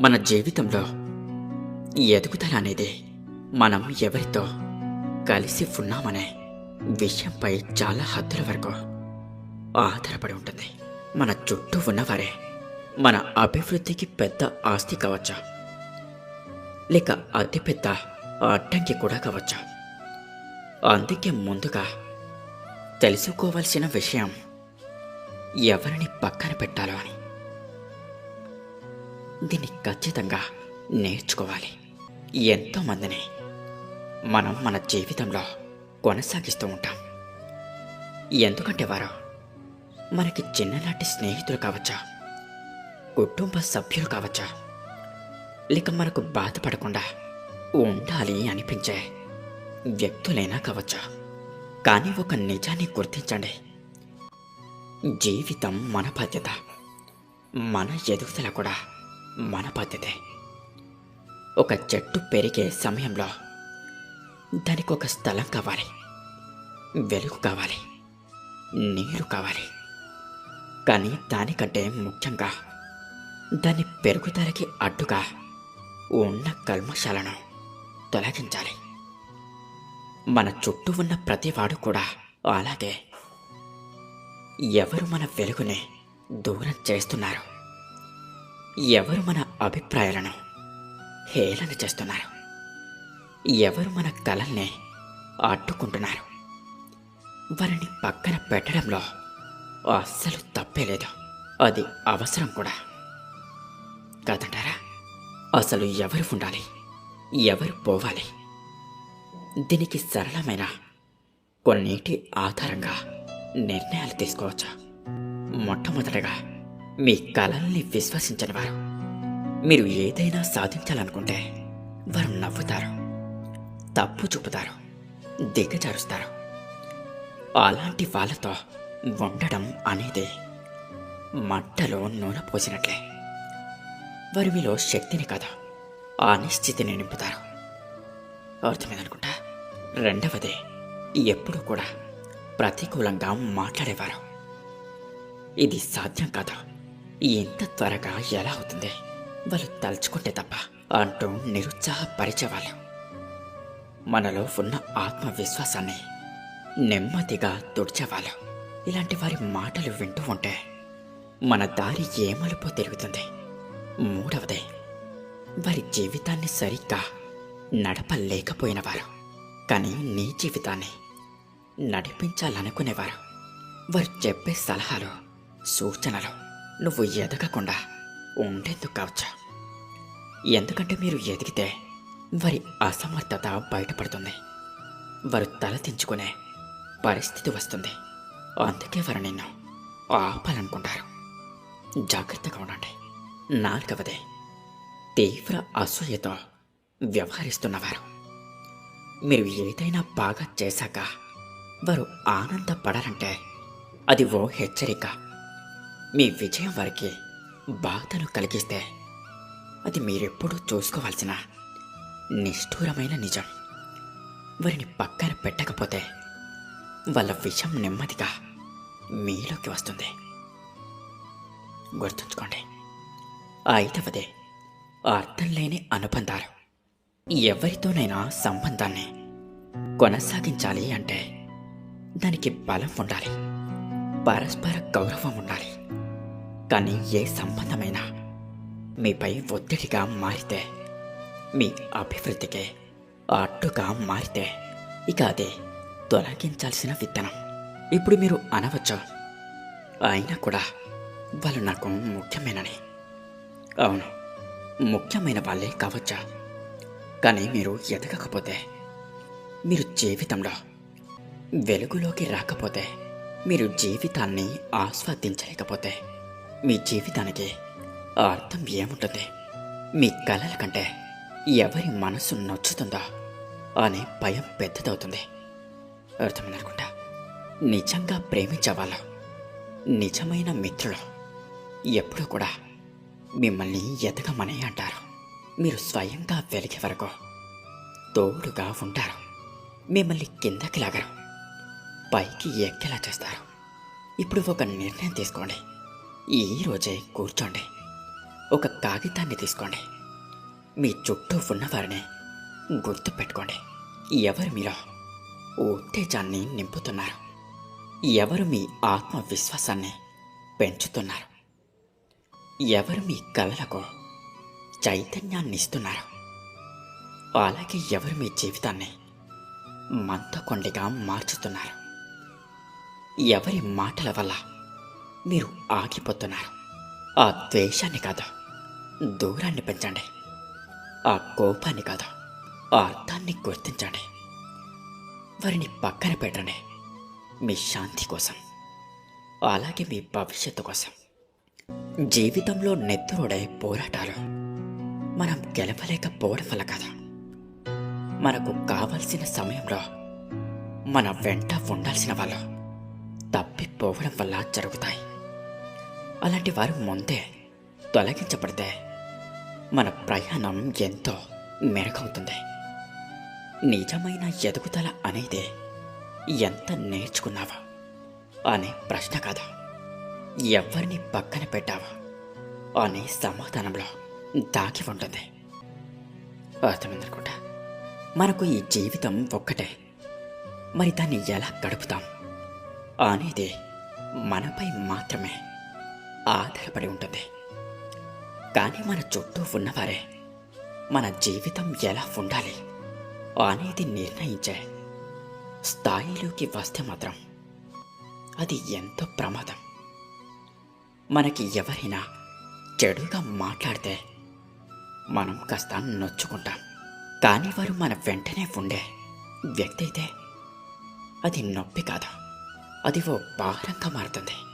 మన జీవితంలో ఎదుగుదల అనేది మనం ఎవరితో కలిసి ఉన్నామనే విషయంపై చాలా హద్దుల వరకు ఆధారపడి ఉంటుంది. మన చుట్టూ ఉన్నవారే మన అభివృద్ధికి పెద్ద ఆస్తి కావచ్చు. లేక అతిపెద్ద అడ్డంకి కూడా కావచ్చు. అందుకే ముందుగా తెలుసుకోవాల్సిన విషయం ఎవరిని పక్కన పెట్టాలో అని. దీన్ని ఖచ్చితంగా నేర్చుకోవాలి. ఎంతోమందిని మనం మన జీవితంలో కొనసాగిస్తూ ఉంటాం. ఎందుకంటే వారు మనకి చిన్ననాటి స్నేహితులు కావచ్చా? కుటుంబ సభ్యులు కావచ్చా? లేక మనకు బాధపడకుండా ఉండాలి అనిపించే వ్యక్తులైనా కావచ్చా? కానీ ఒక నిజాన్ని గుర్తించండి. జీవితం మన బాధ్యత. మన ఎదుగుదల కూడా మన బాధ్యతే ఒక చెట్టు పెరిగే సమయంలో దానికి ఒక స్థలం కావాలి. వెలుగు కావాలి. నీరు కావాలి. కానీ దానికంటే ముఖ్యంగా దాని పెరుగుదలకి అడ్డుగా ఉన్న కల్మశాలను తొలగించాలి. మన చుట్టూ ఉన్న ప్రతివాడు కూడా అలాగే ఎవరు మన వెలుగుని దూరం చేస్తున్నారు? ఎవరు మన అభిప్రాయాలను హేళన చేస్తున్నారు? ఎవరు మన కలల్ని అడ్డుకుంటున్నారు? వారిని పక్కన పెట్టడంలో అస్సలు తప్పే లేదు. అది అవసరం కూడా. కాదంటారా? అసలు ఎవరు ఉండాలి? ఎవరు పోవాలి? దీనికి సరళమైన కొన్నిటి ఆధారంగా నిర్ణయాలు తీసుకోవచ్చా? మొట్టమొదటగా మీ కళల్ని విశ్వసించని వారు. మీరు ఏదైనా సాధించాలనుకుంటే వారు నవ్వుతారు తప్పు చూపుతారు దిగజారుస్తారు. అలాంటి వాళ్ళతో ఉండడం అనేది మంటలో నూనె పోసినట్లే. వారు మీలో శక్తిని కదా? అనిశ్చితిని నింపుతారు. అర్థమైందనుకుంటా? రెండవది ఎప్పుడూ కూడా ప్రతికూలంగా మాట్లాడేవారు. ఇది సాధ్యం కాదు. ఇంత త్వరగా ఎలా అవుతుంది వాళ్ళు తలుచుకుంటే తప్ప అంటూ నిరుత్సాహపరిచేవాళ్ళు మనలో ఉన్న ఆత్మవిశ్వాసాన్ని నెమ్మదిగా తుడిచేవాళ్ళు ఇలాంటి వారి మాటలు వింటూ ఉంటే మన దారి ఏమలుపో తిరుగుతుంది మూడవది వారి జీవితాన్ని సరిగ్గా నడపలేకపోయినవారు కానీ నీ జీవితాన్ని నడిపించాలనుకునేవారు వారు చెప్పే సలహాలు సూచనలు నువ్వు ఎదగకుండా ఉండేందుకు కావచ్చు? ఎందుకంటే మీరు ఎదిగితే వారి అసమర్థత బయటపడుతుంది. వారు తలదించుకునే పరిస్థితి వస్తుంది. అందుకే వారు నిన్ను ఆపాలనుకుంటారు. జాగ్రత్తగా ఉండండి. నాలుగవది తీవ్ర అసూయతో వ్యవహరిస్తున్నవారు. మీరు ఏదైనా బాగా చేశాక వారు ఆనందపడాలంటే అది ఓ హెచ్చరిక. మీ విజయం వారికి బాధను కలిగిస్తే అది మీరెప్పుడూ చూసుకోవాల్సిన నిష్ఠూరమైన నిజం. వారిని పక్కన పెట్టకపోతే వాళ్ళ విషయం నెమ్మదిగా మీలోకి వస్తుంది. గుర్తుంచుకోండి ఐదవది అర్థం లేని అనుబంధాలు. ఎవరితోనైనా సంబంధాన్ని కొనసాగించాలి అంటే దానికి బలం ఉండాలి. పరస్పర గౌరవం ఉండాలి. కానీ ఏ సంబంధమైనా. మీపై ఒత్తిడిగా మారితే మీ అభివృద్ధికి అడ్డుగా మారితే ఇక అదే తొలగించాల్సిన విత్తనం. ఇప్పుడు మీరు అనవచ్చు. అయినా కూడా వాళ్ళు నాకు ముఖ్యమైనని. అవును ముఖ్యమైన వాళ్ళే కావచ్చా? కానీ మీరు ఎదగకపోతే మీరు జీవితంలో వెలుగులోకి రాకపోతే మీరు జీవితాన్ని ఆస్వాదించలేకపోతే మీ జీవితానికి అర్థం ఏముంటుంది? మీ కలల కంటే ఎవరి మనసు నచ్చుతుందో అనే భయం పెద్దదవుతుంది. అర్థమైందనుకుంటా నిజంగా ప్రేమించేవాళ్ళు నిజమైన మిత్రులు ఎప్పుడూ కూడా మిమ్మల్ని ఎదగమని అంటారు. మీరు స్వయంగా వెలిగే వరకు తోడుగా ఉంటారు. మిమ్మల్ని కిందకి లాగరు. పైకి ఎక్కేలా చేస్తారు. ఇప్పుడు ఒక నిర్ణయం తీసుకోండి. ఈరోజే రోజే కూర్చోండి. ఒక కాగితాన్ని తీసుకోండి. మీ చుట్టూ ఉన్నవారిని గుర్తు పెట్టుకోండి ఎవరు మీలో ఉత్తేజాన్ని నింపుతున్నారు. ఎవరు మీ ఆత్మవిశ్వాసాన్ని పెంచుతున్నారు. ఎవరు మీ కళలకు చైతన్యాన్ని ఇస్తున్నారు. అలాగే ఎవరు మీ జీవితాన్ని మంతకొండిగా మార్చుతున్నారు. ఎవరి మాటల వల్ల మీరు ఆగిపోతున్నారు. ఆ ద్వేషాన్ని కాదు దూరాన్ని పెంచండి. ఆ కోపాన్ని కాదు ఆ అర్థాన్ని గుర్తించండి. వారిని పక్కన పెట్టండి మీ శాంతి కోసం అలాగే మీ భవిష్యత్తు కోసం. జీవితంలో నెత్తురుడే పోరాటాలు మనం గెలవలేకపోవడం వల్ల కదా. మనకు కావలసిన సమయంలో మన వెంట ఉండాల్సిన వాళ్ళు తప్పిపోవడం వల్ల జరుగుతాయి. అలాంటి వారు ముందే తొలగించబడితే మన ప్రయాణం ఎంతో మెరుగవుతుంది. నిజమైన ఎదుగుదల అనేది ఎంత నేర్చుకున్నావా అనే ప్రశ్న కాదు? ఎవరిని పక్కన పెట్టావా అనే సమాధానంలో దాగి ఉంటుంది. అర్థమైందనుకుంటా. మనకు ఈ జీవితం ఒక్కటే. మరి దాన్ని ఎలా గడుపుతాం? అనేది మనపై మాత్రమే. ఆధారపడి ఉంటుంది. కానీ మన చుట్టూ ఉన్నవారే మన జీవితం ఎలా ఉండాలి అనేది నిర్ణయించే స్థాయిలోకి వస్తే మాత్రం అది ఎంతో ప్రమాదం. మనకి ఎవరైనా చెడుగా మాట్లాడితే మనం కాస్త నొచ్చుకుంటాం. కానీ వారు మన వెంటనే ఉండే వ్యక్తి అయితే అది నొప్పి కాదు. అది ఓ భారంగా మారుతుంది.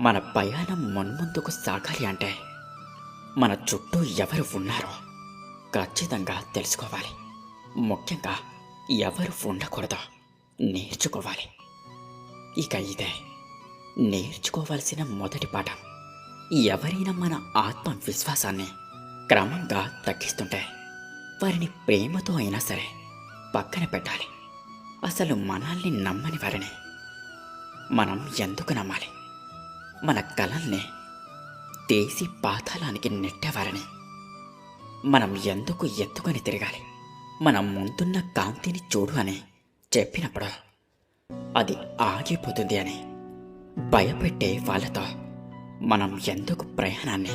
మన ప్రయాణం మున్ముందుకు సాగాలి అంటే మన చుట్టూ ఎవరు ఉన్నారో ఖచ్చితంగా తెలుసుకోవాలి. ముఖ్యంగా ఎవరు ఉండకూడదో నేర్చుకోవాలి. ఇక ఇదే నేర్చుకోవాల్సిన మొదటి పాఠం. ఎవరైనా మన ఆత్మవిశ్వాసాన్ని క్రమంగా తగ్గిస్తుంటే వారిని ప్రేమతో అయినా సరే పక్కన పెట్టాలి. అసలు మనల్ని నమ్మని వారిని మనం ఎందుకు నమ్మాలి? మన కలల్ని తీసి పాతాళానికి నెట్టేవారని. మనం ఎందుకు ఎత్తుకొని తిరగాలి? మన ముందున్న కాంతిని చూడు అని చెప్పినప్పుడు అది ఆగిపోతుంది అని భయపెట్టే వాళ్ళతో మనం ఎందుకు ప్రయాణాన్ని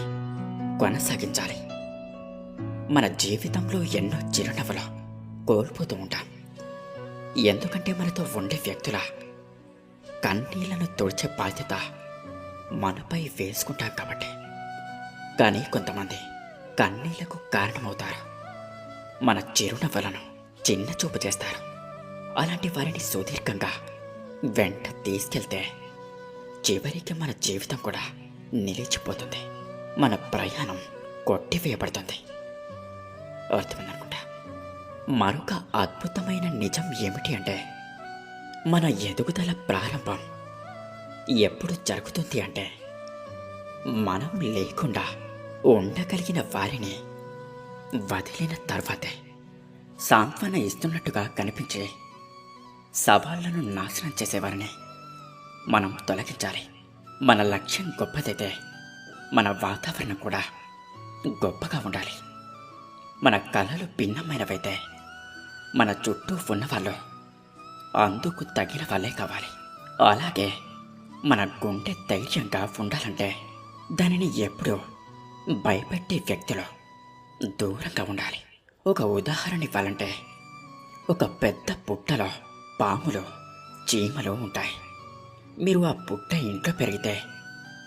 కొనసాగించాలి? మన జీవితంలో ఎన్నో చిరునవ్వులు కోల్పోతూ ఉంటాం. ఎందుకంటే మనతో ఉండే వ్యక్తుల కన్నీళ్ళను తుడిచే బాధ్యత మనపై వేసుకుంటాం కాబట్టి. కానీ కొంతమంది కన్నీళ్ళకు కారణమవుతారు. మన చిరునవ్వులను చిన్న చూపు చేస్తారు. అలాంటి వారిని సుదీర్ఘంగా వెంట తీసుకెళ్తే చివరికి మన జీవితం కూడా నిలిచిపోతుంది. మన ప్రయాణం కొట్టివేయబడుతుంది. అర్థమైందనుకుంటా? మరొక అద్భుతమైన నిజం ఏమిటి అంటే మన ఎదుగుదల ప్రారంభం ఎప్పుడు జరుగుతుంది అంటే మనం లేకుండా ఉండగలిగిన వారిని వదిలిన తర్వాతే సాంత్వన ఇస్తున్నట్టుగా కనిపించే సవాళ్ళను నాశనం చేసేవారిని మనం తొలగించాలి. మన లక్ష్యం గొప్పదైతే మన వాతావరణం కూడా గొప్పగా ఉండాలి. మన కళలు భిన్నమైనవైతే మన చుట్టూ ఉన్నవాళ్ళు అందుకు తగిన వాళ్ళే కావాలి. అలాగే మన గుండె ధైర్యంగా ఉండాలంటే దానిని ఎప్పుడూ భయపెట్టే వ్యక్తులు దూరంగా ఉండాలి. ఒక ఉదాహరణ ఇవ్వాలంటే ఒక పెద్ద పుట్టలో పాములు చీమలు ఉంటాయి. మీరు ఆ పుట్ట ఇంట్లో పెరిగితే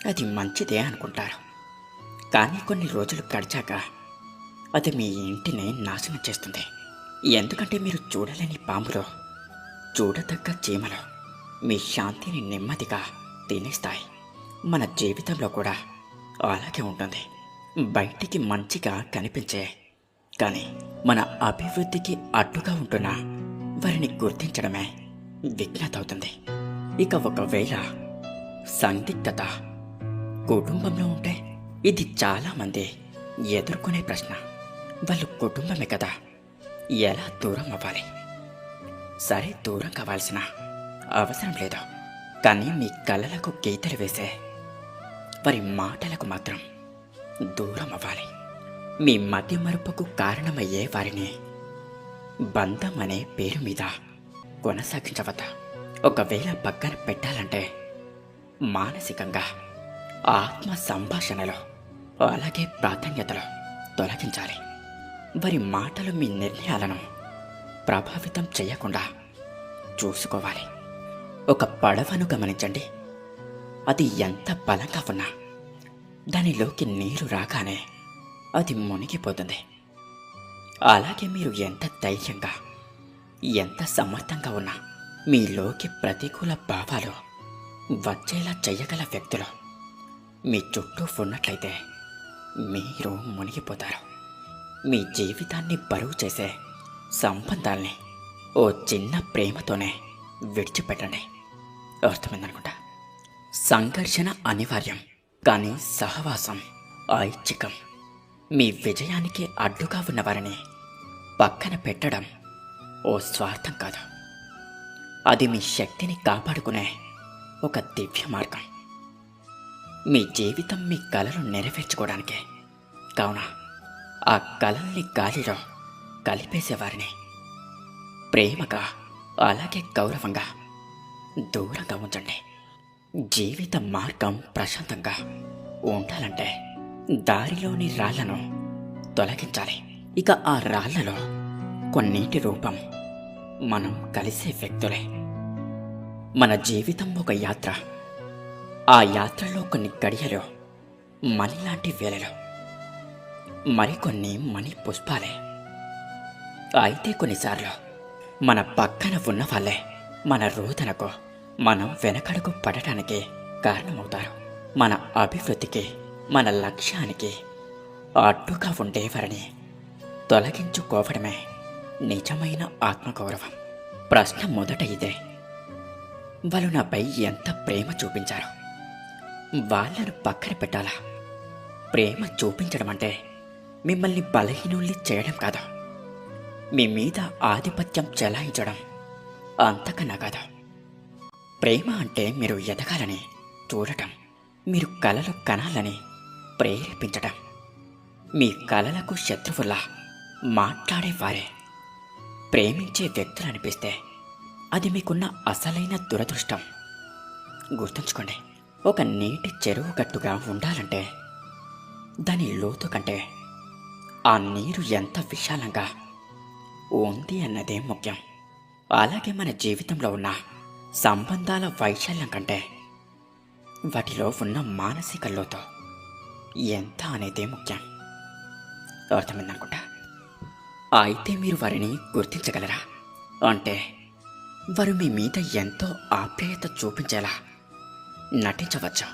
అది మంచిదే అనుకుంటారు. కానీ కొన్ని రోజులు గడిచాక అది మీ ఇంటిని నాశనం చేస్తుంది. ఎందుకంటే మీరు చూడలేని పాములు చూడదగ్గ చీమలు మీ శాంతిని నెమ్మదిగా తినేస్తాయి. మన జీవితంలో కూడా అలాగే ఉంటుంది. బయటికి మంచిగా కనిపించే కానీ మన అభివృద్ధికి అడ్డుగా ఉంటున్న వారిని గుర్తించడమే విఘ్నత అవుతుంది. ఇక ఒకవేళ సందిగ్ధత కుటుంబంలో ఉంటే ఇది చాలామంది ఎదుర్కొనే ప్రశ్న. వాళ్ళు కుటుంబమే కదా ఎలా దూరం అవ్వాలి? సరే దూరం కావాల్సిన అవసరం లేదు. కానీ మీ కళలకు గీతలు వేసే వారి మాటలకు మాత్రం దూరం అవ్వాలి మీ మధ్య మరుపుకు కారణమయ్యే వారిని బంధం అనే పేరు మీద కొనసాగించవద్ద. ఒకవేళ పక్కన పెట్టాలంటే మానసికంగా ఆత్మ సంభాషణలో అలాగే ప్రాధాన్యతలో తొలగించాలి. వారి మాటలు మీ నిర్ణయాలను ప్రభావితం చేయకుండా చూసుకోవాలి. ఒక పడవను గమనించండి. అది ఎంత బలంగా ఉన్నా. దానిలోకి నీరు రాగానే అది మునిగిపోతుంది. అలాగే మీరు ఎంత ధైర్యంగా ఎంత సమర్థంగా ఉన్నా మీలోకి ప్రతికూల భావాలు వచ్చేలా చేయగల వ్యక్తులు. మీ చుట్టూ ఉన్నట్లయితే మీరు మునిగిపోతారు. మీ జీవితాన్ని బరువు చేసే సంబంధాల్ని ఓ చిన్న ప్రేమతోనే విడిచిపెట్టండి. అర్థమైందనుకుంటా. సంఘర్షణ అనివార్యం కానీ సహవాసం ఐచ్ఛికం. మీ విజయానికి అడ్డుగా ఉన్నవారిని పక్కన పెట్టడం ఓ స్వార్థం కాదు. అది మీ శక్తిని కాపాడుకునే ఒక దివ్య మార్గం. మీ జీవితం మీ కలలు నెరవేర్చుకోవడానికే. కావున ఆ కలల్ని గాలిలో కలిపేసేవారిని. ప్రేమగా అలాగే గౌరవంగా. దూరంగా ఉంచండి. జీవిత మార్గం ప్రశాంతంగా ఉండాలంటే దారిలోని రాళ్ళను తొలగించాలి. ఇక ఆ రాళ్ళలో కొన్నింటి రూపం మనం కలిసే వ్యక్తులే. మన జీవితం ఒక యాత్ర. ఆ యాత్రలో కొన్ని గడియలు మణిలాంటి వేళలు మరికొన్ని మణి పుష్పాలే. అయితే కొన్నిసార్లు మన పక్కన ఉన్న వాళ్ళే మన రోదనకు మనం వెనకడుగు పడటానికి కారణమవుతారు. మన అభివృద్ధికి మన లక్ష్యానికి. అడ్డుగా ఉండేవారిని తొలగించుకోవడమే నిజమైన ఆత్మగౌరవం. ప్రశ్న మొదట ఇదే. వాళ్ళు నాపై ఎంత ప్రేమ చూపించారు? వాళ్ళను పక్కన పెట్టాలా? ప్రేమ చూపించడం అంటే మిమ్మల్ని బలహీనుల్ని చేయడం కాదు. మీ మీద ఆధిపత్యం చెలాయించడం అంతకన్నా కాదు. ప్రేమ అంటే మీరు ఎదగాలని చూడటం మీరు కలలు కనాలని ప్రేరేపించటం. మీ కలలకు శత్రువులా మాట్లాడేవారే. ప్రేమించే వ్యక్తులు అనిపిస్తే అది మీకున్న అసలైన దురదృష్టం. గుర్తుంచుకోండి ఒక నీటి చెరువు గట్టుగా ఉండాలంటే దాని లోతు కంటే ఆ నీరు ఎంత విశాలంగా ఉంది అన్నదే ముఖ్యం. అలాగే మన జీవితంలో ఉన్న సంబంధాల వైశాల్యం కంటే వాటిలో ఉన్న మానసిక లోతు ఎంత అనేదే ముఖ్యం. అర్థమైందనుకుంటా అయితే మీరు వారిని గుర్తించగలరా? అంటే వారు మీ మీద ఎంతో ఆప్యాయత చూపించేలా నటించవచ్చు.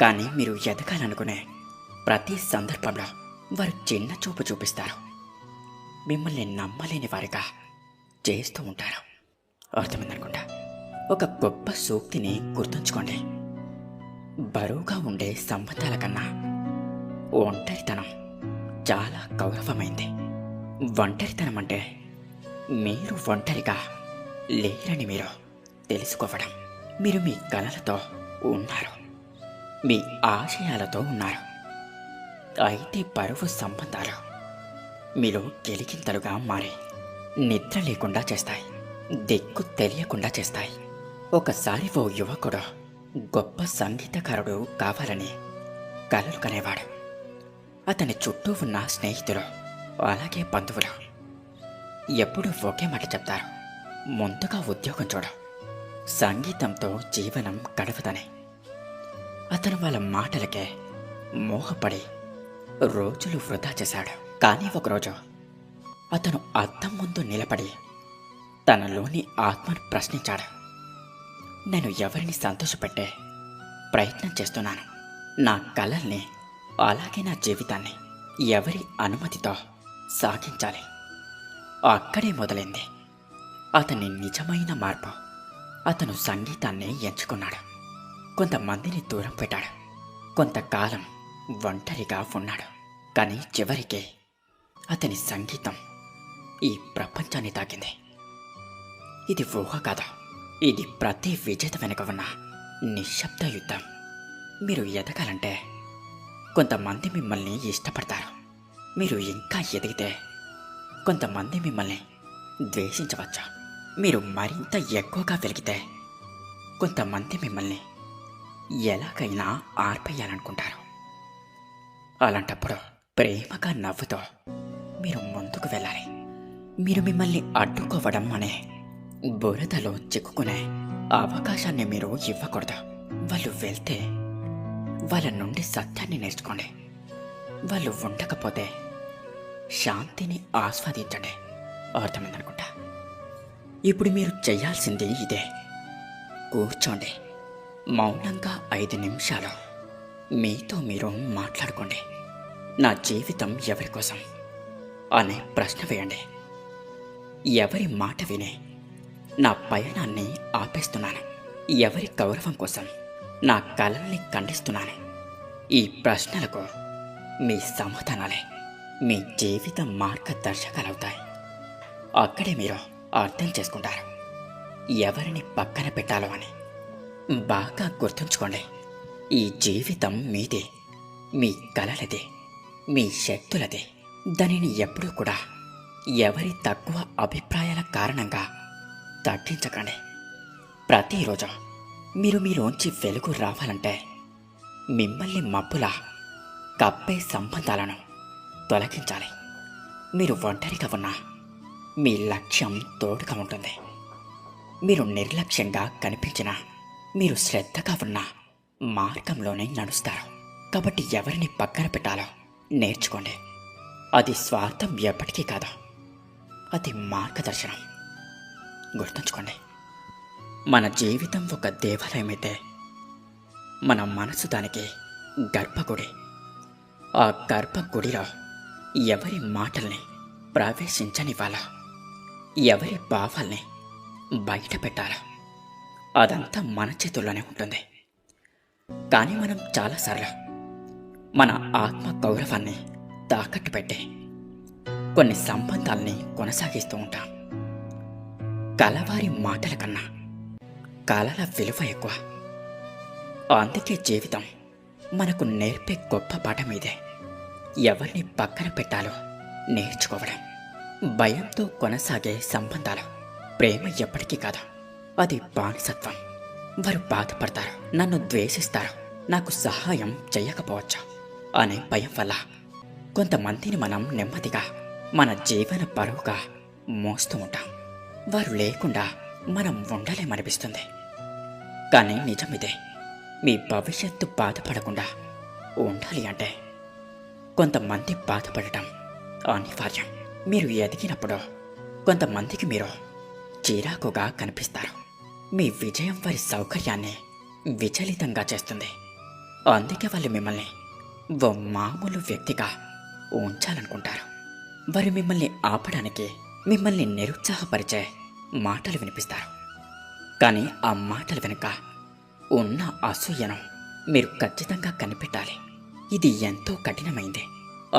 కానీ మీరు ఎదగాలనుకునే ప్రతి సందర్భంలో వారు చిన్న చూపు చూపిస్తారు. మిమ్మల్ని నమ్మలేని వారిగా చేస్తూ ఉంటారు. అర్థమైందనుకుంటా ఒక గొప్ప సూక్తిని గుర్తుంచుకోండి. బరువుగా ఉండే సంబంధాల కన్నా ఒంటరితనం చాలా గౌరవమైంది. ఒంటరితనం అంటే మీరు ఒంటరిగా లేరని మీరు తెలుసుకోవడం. మీరు మీ కలలతో ఉన్నారు. మీ ఆశయాలతో ఉన్నారు. అయితే బరువు సంబంధాలు మీలో గెలిగింతలుగా మారి నిద్ర లేకుండా చేస్తాయి. దిక్కు తెలియకుండా చేస్తాయి. ఒకసారి ఓ యువకుడు గొప్ప సంగీతకారుడు కావాలని కలలు కనేవాడు. అతని చుట్టూ ఉన్న స్నేహితులు అలాగే బంధువులు ఎప్పుడు ఒకే మాట చెప్తారు. ముందుగా ఉద్యోగం చూడు. సంగీతంతో జీవనం గడవదని. అతను వాళ్ళ మాటలకే మోహపడి రోజులు వృధా చేశాడు. కానీ ఒకరోజు అతను అద్దం ముందు నిలబడి తనలోని ఆత్మను ప్రశ్నించాడు. నేను ఎవరిని సంతోషపెట్టే ప్రయత్నం చేస్తున్నాను. నా కళల్ని అలాగే నా జీవితాన్ని ఎవరి అనుమతితో సాగించాలి? అక్కడే మొదలైంది. అతని నిజమైన మార్పు. అతను సంగీతాన్ని ఎంచుకున్నాడు. కొంతమందిని దూరం పెట్టాడు. కొంతకాలం ఒంటరిగా ఉన్నాడు. కానీ చివరికి అతని సంగీతం ఈ ప్రపంచాన్ని తాకింది. ఇది ఊహ కాదు? ఇది ప్రతి విజేత వెనుక ఉన్న నిశ్శబ్ద యుద్ధం. మీరు ఎదగాలంటే కొంతమంది మిమ్మల్ని ఇష్టపడతారు. మీరు ఇంకా ఎదిగితే కొంతమంది మిమ్మల్ని ద్వేషించవచ్చు? మీరు మరింత ఎక్కువగా వెలిగితే కొంతమంది మిమ్మల్ని ఎలాగైనా ఆర్పేయాలనుకుంటారు. అలాంటప్పుడు ప్రేమగా నవ్వుతో మీరు ముందుకు వెళ్ళాలి. మీరు మిమ్మల్ని అడ్డుకోవడం అనే బురదలో చిక్కుకునే అవకాశాన్ని మీరు ఇవ్వకూడదు. వాళ్ళు వెళ్తే వాళ్ళ నుండి సత్యాన్ని నేర్చుకోండి. వాళ్ళు ఉండకపోతే శాంతిని ఆస్వాదించండి. అర్థమైందనుకుంటా? ఇప్పుడు మీరు చేయాల్సింది ఇదే. కూర్చోండి. మౌనంగా ఐదు నిమిషాలు మీతో మీరు మాట్లాడుకోండి. నా జీవితం ఎవరి కోసం? అనే ప్రశ్న వేయండి. ఎవరి మాట వినే నా పయనాన్ని ఆపేస్తున్నాను. ఎవరి గౌరవం కోసం నా కళల్ని ఖండిస్తున్నాను. ఈ ప్రశ్నలకు మీ సమాధానాలే మీ జీవిత మార్గదర్శకాలవుతాయి. అక్కడే మీరు అర్థం చేసుకుంటారు. ఎవరిని పక్కన పెట్టాలో అని. బాగా గుర్తుంచుకోండి. ఈ జీవితం మీదే మీ కళలదే మీ శక్తులదే. దానిని ఎప్పుడూ కూడా ఎవరి తక్కువ అభిప్రాయాల కారణంగా తగ్గించకండి ప్రతిరోజు మీరు మీలోంచి వెలుగు రావాలంటే మిమ్మల్ని మబ్బులా కప్పే సంబంధాలను తొలగించాలి. మీరు ఒంటరిగా ఉన్నా మీ లక్ష్యం తోడుగా ఉంటుంది. మీరు నిర్లక్ష్యంగా కనిపించినా మీరు శ్రద్ధగా ఉన్న మార్గంలోనే నడుస్తారు. కాబట్టి ఎవరిని పక్కన పెట్టాలో నేర్చుకోండి. అది స్వార్థం ఎప్పటికీ కాదు. అది మార్గదర్శనం. గుర్తుంచుకోండి మన జీవితం ఒక దేవాలయం అయితే మన మనసు దానికి గర్భగుడి. ఆ గర్భగుడిలో ఎవరి మాటల్ని ప్రవేశించనివ్వాలా? ఎవరి భావాల్ని బయట పెట్టాలా? అదంతా మన చేతుల్లోనే ఉంటుంది. కానీ మనం చాలాసార్లు మన ఆత్మ గౌరవాన్ని తాకట్టు పెట్టి కొన్ని సంబంధాల్ని కొనసాగిస్తూ ఉంటాం. కలవారి మాటల కన్నా కలల విలువ ఎక్కువ. అందుకే జీవితం మనకు నేర్పే గొప్ప పాఠం ఇదే. ఎవరిని పక్కన పెట్టాలో నేర్చుకోవడం భయంతో కొనసాగే సంబంధాలు ప్రేమ ఎప్పటికీ కాదు. అది బానిసత్వం. వారు బాధపడతారు నన్ను ద్వేషిస్తారు నాకు సహాయం చేయకపోవచ్చు అనే భయం వల్ల కొంతమందిని మనం నెమ్మదిగా మన జీవన పరువుగా మోస్తూ ఉంటాం. వారు లేకుండా మనం ఉండలేమనిపిస్తుంది. కానీ నిజమిదే. మీ భవిష్యత్తు బాధపడకుండా ఉండాలి అంటే కొంతమంది బాధపడటం అనివార్యం. మీరు ఎదిగినప్పుడు కొంతమందికి మీరు చిరాకుగా కనిపిస్తారు. మీ విజయం వారి సౌకర్యాన్ని విచలితంగా చేస్తుంది. అందుకే వాళ్ళు మిమ్మల్ని ఓ మామూలు వ్యక్తిగా ఉంచాలనుకుంటారు. వారు మిమ్మల్ని ఆపడానికి మిమ్మల్ని నిరుత్సాహపరిచే మాటలు వినిపిస్తారు. కానీ ఆ మాటల వెనుక ఉన్న అసూయను మీరు ఖచ్చితంగా కనిపెట్టాలి. ఇది ఎంతో కఠినమైంది.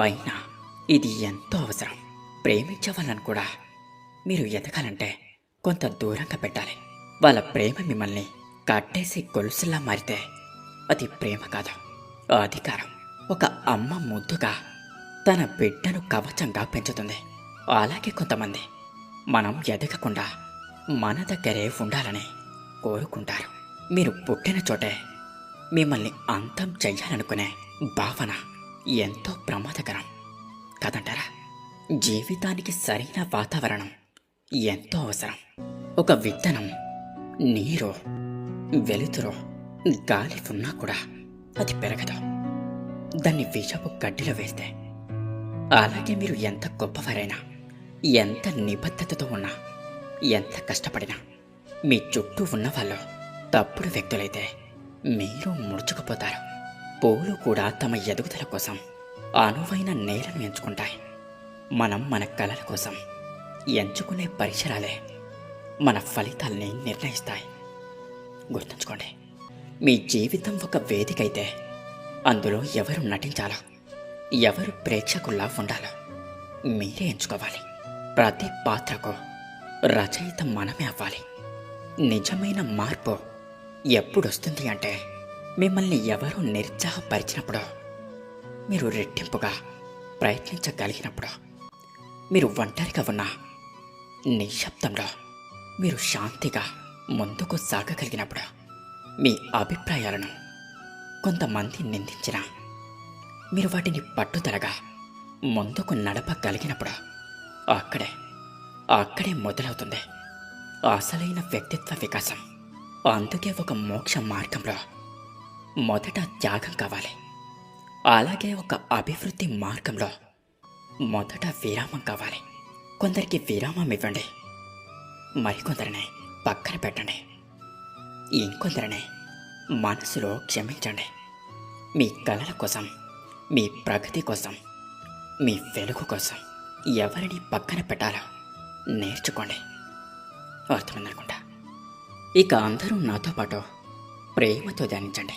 అయినా ఇది ఎంతో అవసరం. ప్రేమించే వాళ్ళని కూడా మీరు ఎదగాలంటే కొంత దూరంగా పెట్టాలి. వాళ్ళ ప్రేమ మిమ్మల్ని కట్టేసి గొలుసులా మారితే అది ప్రేమ కాదు అధికారం. ఒక అమ్మ ముద్దుగా తన బిడ్డను కవచంగా పెంచుతుంది. అలాగే కొంతమంది మనం ఎదగకుండా మన దగ్గరే ఉండాలని కోరుకుంటారు. మీరు పుట్టిన చోటే మిమ్మల్ని అంతం చెయ్యాలనుకునే భావన ఎంతో ప్రమాదకరం. కదంటారా? జీవితానికి సరైన వాతావరణం ఎంతో అవసరం. ఒక విత్తనం నీరు వెలుతురు గాలి ఉన్నా కూడా అది పెరగదు. దాన్ని విషపు గడ్డిలో వేస్తే అలాగే మీరు ఎంత గొప్పవారైనా ఎంత నిబద్ధతతో ఉన్నా ఎంత కష్టపడినా మీ చుట్టూ ఉన్నవాళ్ళు తప్పుడు వ్యక్తులైతే మీరు ముడుచుకుపోతారు. పూలు కూడా తమ ఎదుగుదల కోసం అనువైన నేలను ఎంచుకుంటాయి. మనం మన కళల కోసం ఎంచుకునే పరిసరాలే మన ఫలితాల్ని నిర్ణయిస్తాయి. గుర్తుంచుకోండి మీ జీవితం ఒక వేదిక అయితే అందులో ఎవరు నటించాలో ఎవరు ప్రేక్షకుల్లా ఉండాలో మీరే ఎంచుకోవాలి. ప్రతి పాత్రకు రచయిత మనమే అవ్వాలి. నిజమైన మార్పు ఎప్పుడొస్తుంది అంటే మిమ్మల్ని ఎవరు నిరుత్సాహపరిచినప్పుడు మీరు రెట్టింపుగా ప్రయత్నించగలిగినప్పుడు మీరు ఒంటరిగా ఉన్న నిశ్శబ్దంలో మీరు శాంతిగా ముందుకు సాగగలిగినప్పుడు మీ అభిప్రాయాలను కొంతమంది నిందించిన మీరు వాటిని పట్టుదలగా ముందుకు నడపగలిగినప్పుడు అక్కడే అక్కడే మొదలవుతుంది. అసలైన వ్యక్తిత్వ వికాసం. అందుకే ఒక మోక్ష మార్గంలో మొదట త్యాగం కావాలి. అలాగే ఒక అభివృద్ధి మార్గంలో మొదట విరామం కావాలి. కొందరికి విరామం ఇవ్వండి. మరికొందరిని పక్కన పెట్టండి. ఇంకొందరిని మనసులో క్షమించండి. మీ కళల కోసం మీ ప్రగతి కోసం మీ వెలుగు కోసం. ఎవరిని పక్కన పెట్టాలో నేర్చుకోండి. అర్థమైందనుకుంటా. ఇక అందరూ నాతో పాటు ప్రేమతో ధ్యానించండి.